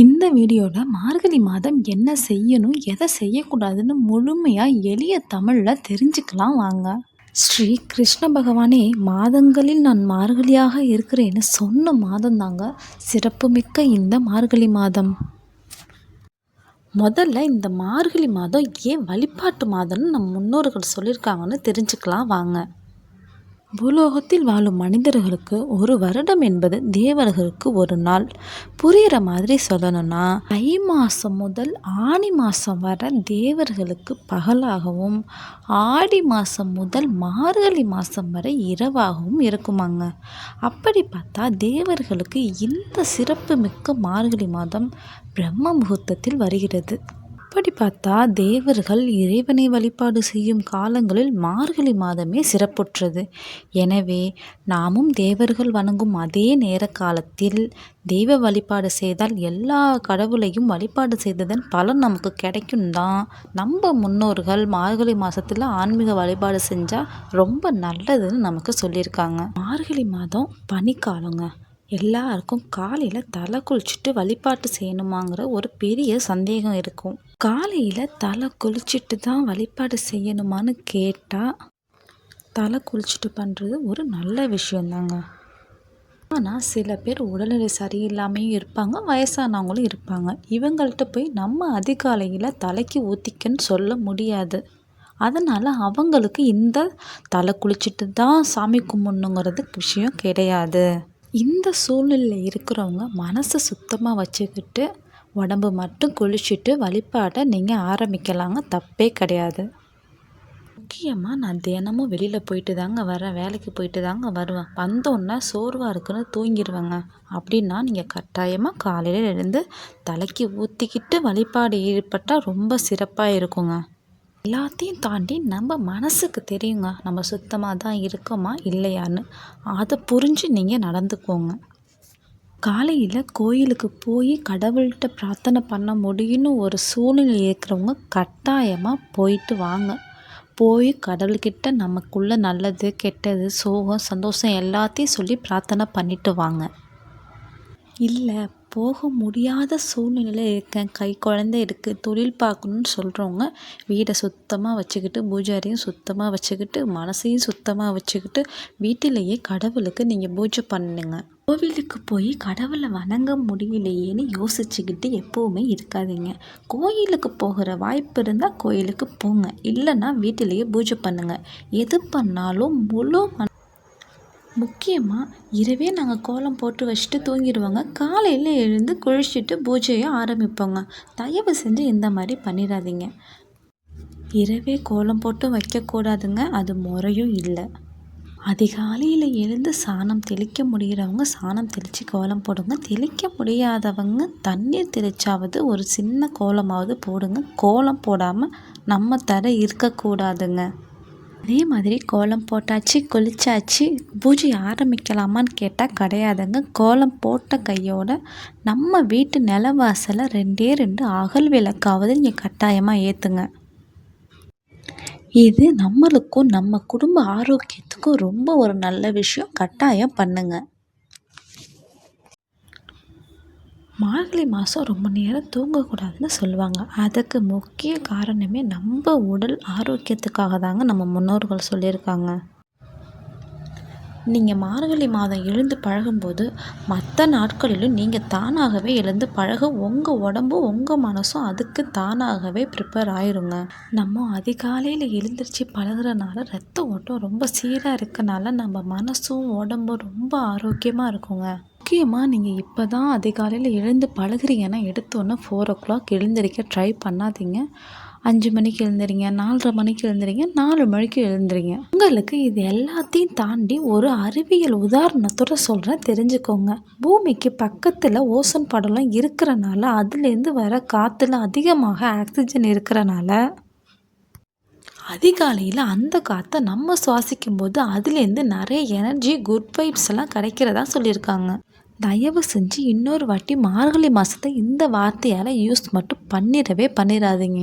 இந்த வீடியோவில் மார்கழி மாதம் என்ன செய்யணும் எதை செய்யக்கூடாதுன்னு முழுமையாக எளிய தமிழில் தெரிஞ்சுக்கலாம் வாங்க. ஸ்ரீ கிருஷ்ண பகவானே மாதங்களில் நான் மார்கழியாக இருக்கிறேன்னு சொன்ன மாதம் தாங்க சிறப்புமிக்க இந்த மார்கழி மாதம். முதல்ல இந்த மார்கழி மாதம் ஏன் வழிபாட்டு மாதம்னு நம் முன்னோர்கள் சொல்லியிருக்காங்கன்னு தெரிஞ்சுக்கலாம் வாங்க. பூலோகத்தில் வாழும் மனிதர்களுக்கு ஒரு வருடம் என்பது தேவர்களுக்கு ஒரு நாள். புரிகிற மாதிரி சொல்லணும்னா தை மாதம் முதல் ஆணி மாதம் வர தேவர்களுக்கு பகலாகவும் ஆடி மாதம் முதல் மார்கழி மாதம் வரை இரவாகவும் இருக்குமாங்க. அப்படி பார்த்தா தேவர்களுக்கு இந்த சிறப்பு மிக்க மார்கழி மாதம் பிரம்ம முகூர்த்தத்தில் வருகிறது. அப்படி பார்த்தா தேவர்கள் இறைவனை வழிபாடு செய்யும் காலங்களில் மார்கழி மாதமே சிறப்புற்றது. எனவே நாமும் தேவர்கள் வணங்கும் அதே நேர காலத்தில் தெய்வ வழிபாடு செய்தால் எல்லா கடவுளையும் வழிபாடு செய்ததன் பலன் நமக்கு கிடைக்கும் தான் நம்ம முன்னோர்கள் மார்கழி மாதத்தில் ஆன்மீக வழிபாடு செஞ்சால் ரொம்ப நல்லதுன்னு நமக்கு சொல்லியிருக்காங்க. மார்கழி மாதம் பனிக்காலங்க. எல்லாருக்கும் காலையில் தலை குளிச்சுட்டு வழிபாட்டு செய்யணுமாங்கிற ஒரு பெரிய சந்தேகம் இருக்கும். காலையில் தலை குளிச்சுட்டு தான் வழிபாடு செய்யணுமான்னு கேட்டால் தலை குளிச்சுட்டு பண்ணுறது ஒரு நல்ல விஷயந்தாங்க. ஆனால் சில பேர் உடல்நிலை சரியில்லாமையும் இருப்பாங்க வயசானவங்களும் இருப்பாங்க. இவங்கள்ட்ட போய் நம்ம அதிகாலையில் தலைக்கு ஊற்றிக்கன்னு சொல்ல முடியாது. அதனால் அவங்களுக்கு இந்த தலை குளிச்சுட்டு தான் சாமி கும்பிட்ணுங்கிறது விஷயம் கிடையாது. இந்த சூழ்நிலையில் இருக்கிறவங்க மனசை சுத்தமாக வச்சுக்கிட்டு உடம்பு மட்டும் குளிச்சுட்டு வழிபாட்டை நீங்கள் ஆரம்பிக்கலாங்க. தப்பே கிடையாது. முக்கியமாக நான் தினமும் வெளியில் போயிட்டு தாங்க வரேன். வேலைக்கு போயிட்டு தாங்க வருவேன். வந்தோன்னே சோர்வாக இருக்குன்னு தூங்கிடுவேங்க அப்படின்னா நீங்கள் கட்டாயமாக காலையில் எழுந்து தலைக்கு ஊற்றிக்கிட்டு வழிபாடு ஈடுபட்டால் ரொம்ப சிறப்பாக இருக்குங்க. எல்லாத்தையும் தாண்டி நம்ம மனசுக்கு தெரியுங்க. நம்ம சுத்தமாக தான் இருக்கோமா இல்லையான்னு. அதை புரிஞ்சு நீங்கள் நடந்துக்கோங்க. காலையில் கோயிலுக்கு போய் கடவுள்கிட்ட பிரார்த்தனை பண்ண முடியும்னு ஒரு சூழ்நிலை இருக்கிறவங்க கட்டாயமாக போயிட்டு வாங்க. போய் கடவுள்கிட்ட நமக்குள்ளே நல்லது கெட்டது சோகம் சந்தோஷம் எல்லாத்தையும் சொல்லி பிரார்த்தனை பண்ணிட்டு வாங்க. இல்லை போக முடியாத சூழ்நிலையில் இருக்கேன். கை குழந்தை இருக்குது தொழில் பார்க்கணுன்னு சொல்கிறவங்க வீடை சுத்தமாக வச்சுக்கிட்டு பூஜாரியும் சுத்தமாக வச்சுக்கிட்டு மனசையும் சுத்தமாக வச்சுக்கிட்டு வீட்டிலேயே கடவுளுக்கு நீங்கள் பூஜை பண்ணுங்க. கோவிலுக்கு போய் கடவுளை வணங்க முடியலையேன்னு யோசிச்சுக்கிட்டு எப்போவுமே இருக்காதீங்க. கோயிலுக்கு போகிற வாய்ப்பு இருந்தால் கோயிலுக்கு போங்க. இல்லைன்னா வீட்டிலேயே பூஜை பண்ணுங்கள் எது பண்ணாலும் முழு முக்கியமாக இரவே நாங்கள் கோலம் போட்டு வச்சுட்டு தூங்கிடுவோங்க. காலையில் எழுந்து குளிச்சுட்டு பூஜையை ஆரம்பிப்போங்க. தயவு செஞ்சு இந்த மாதிரி பண்ணிடாதீங்க. இரவே கோலம் போட்டு வைக்கக்கூடாதுங்க. அது முறையும் இல்லை. அதிகாலையில் எழுந்து சாணம் தெளிக்க முடிகிறவங்க சாணம் தெளித்து கோலம் போடுங்க. தெளிக்க முடியாதவங்க தண்ணீர் தெளிச்சாவது ஒரு சின்ன கோலமாவது போடுங்க. கோலம் போடாமல் நம்ம தர இருக்கக்கூடாதுங்க. அதே மாதிரி கோலம் போட்டாச்சு குளிச்சாச்சு பூஜை ஆரம்பிக்கலாமான்னு கேட்டால் கிடையாதுங்க. கோலம் போட்ட கையோட நம்ம வீட்டு நிலவாசலை ரெண்டே ரெண்டு அகல் விளக்காவது நீங்கள் கட்டாயமாக ஏற்றுங்க இது நம்மளுக்கும் நம்ம குடும்ப ஆரோக்கியத்துக்கும் ரொம்ப ஒரு நல்ல விஷயம். கட்டாயம் பண்ணுங்கள் மார்கழி மாதம் ரொம்ப நேரம் தூங்கக்கூடாதுன்னு சொல்லுவாங்க. அதுக்கு முக்கிய காரணமே நம்ம உடல் ஆரோக்கியத்துக்காக தாங்க நம்ம முன்னோர்கள் சொல்லியிருக்காங்க. நீங்கள் மார்கழி மாதம் எழுந்து பழகும்போது மற்ற நாட்களிலும் நீங்கள் தானாகவே எழுந்து பழக உங்கள் உடம்பும் உங்கள் மனசும் அதுக்கு தானாகவே ப்ரிப்பேர் ஆயிருங்க. நம்ம அதிகாலையில் எழுந்திரிச்சு பழகுறனால ரத்த ஓட்டம் ரொம்ப சீராக இருக்கனால நம்ம மனசும் உடம்பும் ரொம்ப ஆரோக்கியமாக இருக்குங்க. முக்கியமாக நீங்கள் இப்போ தான் அதிகாலையில் எழுந்து பழகுறீங்கன்னா எடுத்தோன்னே ஃபோர் ஓ கிளாக் எழுந்திரிக்க ட்ரை பண்ணாதீங்க. அஞ்சு மணிக்கு எழுந்துறீங்க நாலரை மணிக்கு எழுந்துறீங்க நாலு மணிக்கு எழுந்துறீங்க உங்களுக்கு இது எல்லாத்தையும் தாண்டி ஒரு அறிவியல் உதாரணத்தோட சொல்கிறேன் தெரிஞ்சுக்கோங்க. பூமிக்கு பக்கத்தில் ஓசன் படலம் இருக்கிறனால அதுலேருந்து வர காற்றுல அதிகமாக ஆக்சிஜன் இருக்கிறனால அதிகாலையில் அந்த காற்றை நம்ம சுவாசிக்கும் போது அதுலேருந்து நிறைய எனர்ஜி குட் வைப்ஸ் எல்லாம் கிடைக்கிறதா சொல்லியிருக்காங்க. தயவு செஞ்சு இன்னொரு வாட்டி மார்கழி மாதத்தை இந்த வார்த்தையால் யூஸ் மட்டும் பண்ணிடவே பண்ணிடாதீங்க.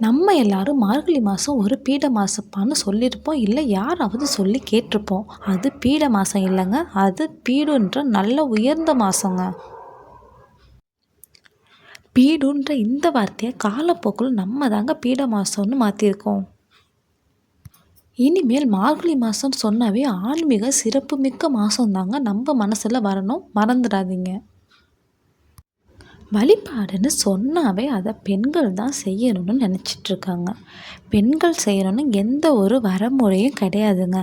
நம்ம எல்லாரும் மார்கழி மாதம் ஒரு பீட மாசப்பான்னு சொல்லியிருப்போம் இல்லை யாராவது சொல்லி கேட்டிருப்போம். அது பீட மாதம் இல்லைங்க. அது பீடுன்ற நல்ல உயர்ந்த மாதங்க பீடுன்ற இந்த வார்த்தையை காலப்போக்கில் நம்ம தாங்க பீட மாதம்னு மாற்றிருக்கோம் இனிமேல் மார்கழி மாதம் சொன்னாவே ஆன்மீக சிறப்புமிக்க மாதம் தாங்க நம்ம மனசில் வரணும். மறந்துடாதீங்க. வழிபாடுன்னு சொன்னாவே அதை பெண்கள் தான் செய்யணும்னு நினச்சிட்ருக்காங்க. பெண்கள் செய்யணும்னு எந்த ஒரு வரமுறையும் கிடையாதுங்க.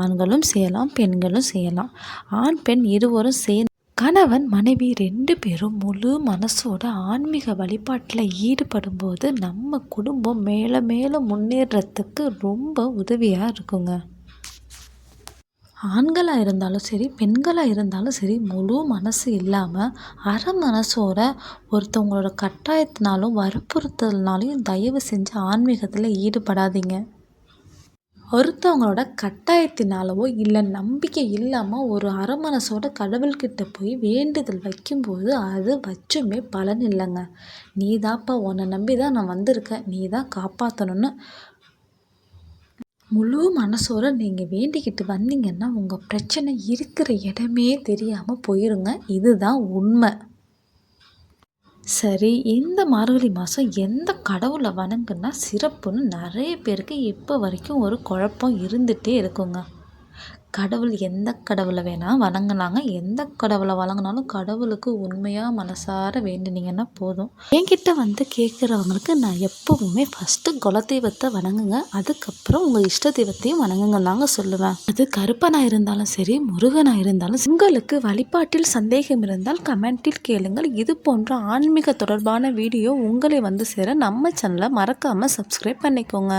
ஆண்களும் செய்யலாம் பெண்களும் செய்யலாம். ஆண் பெண் இருவரும் சேர்ந்து கணவன் மனைவி ரெண்டு பேரும் முழு மனசோட ஆன்மீக வழிபாட்டில் ஈடுபடும்போது நம்ம குடும்பம் மேலே மேலே முன்னேறத்துக்கு ரொம்ப உதவியாக இருக்குங்க. ஆண்களாக இருந்தாலும் சரி பெண்களாக இருந்தாலும் சரி முழு மனசு இல்லாமல் அரை மனசோட ஒருத்தவங்களோட கட்டாயத்தினாலும் வற்புறுத்தல்னாலையும் தயவு செஞ்சு ஆன்மீகத்தில் ஈடுபடாதீங்க. ஒருத்தவங்களோட கட்டாயத்தினாலவோ இல்லை நம்பிக்கை இல்லாமல் ஒரு அரை மனசோட கடவுள்கிட்ட போய் வேண்டுதல் வைக்கும்போது அது வச்சுமே பலன் இல்லைங்க. நீ தான்ப்பா உன்னை நம்பி தான் நான் வந்திருக்கேன். நீ தான் காப்பாற்றணும்னு முழு மனசோட நீங்கள் வேண்டிக்கிட்டு வந்தீங்கன்னா உங்கள் பிரச்சனை இருக்கிற இடமே தெரியாமல் போயிருங்க. இதுதான் உண்மை. சரி இந்த மார்கழி மாதம் எந்த கடவுளை வணங்குனா சிறப்புன்னு நிறைய பேருக்கு இப்போ வரைக்கும் ஒரு குழப்பம் இருந்துகிட்டே இருக்குங்க. கடவுள் எந்த கடவுளை வேணால் வணங்கினாங்க. எந்த கடவுளை வணங்கினாலும் கடவுளுக்கு உண்மையாக மனசார வேண்டினீங்கன்னா போதும். என்கிட்ட வந்து கேட்குறவங்களுக்கு நான் எப்போவுமே ஃபஸ்ட்டு குலதெய்வத்தை வணங்குங்க. அதுக்கப்புறம் உங்கள் இஷ்ட தெய்வத்தையும் வணங்குங்க தாங்க சொல்லுவேன். அது கருப்பனாக இருந்தாலும் சரி முருகனாக இருந்தாலும் உங்களுக்கு வழிபாட்டில் சந்தேகம் இருந்தால் கமெண்டில் கேளுங்கள். இது போன்ற ஆன்மீக தொடர்பான வீடியோ உங்களை வந்து சேர நம்ம சேனலை மறக்காமல் சப்ஸ்கிரைப் பண்ணிக்கோங்க.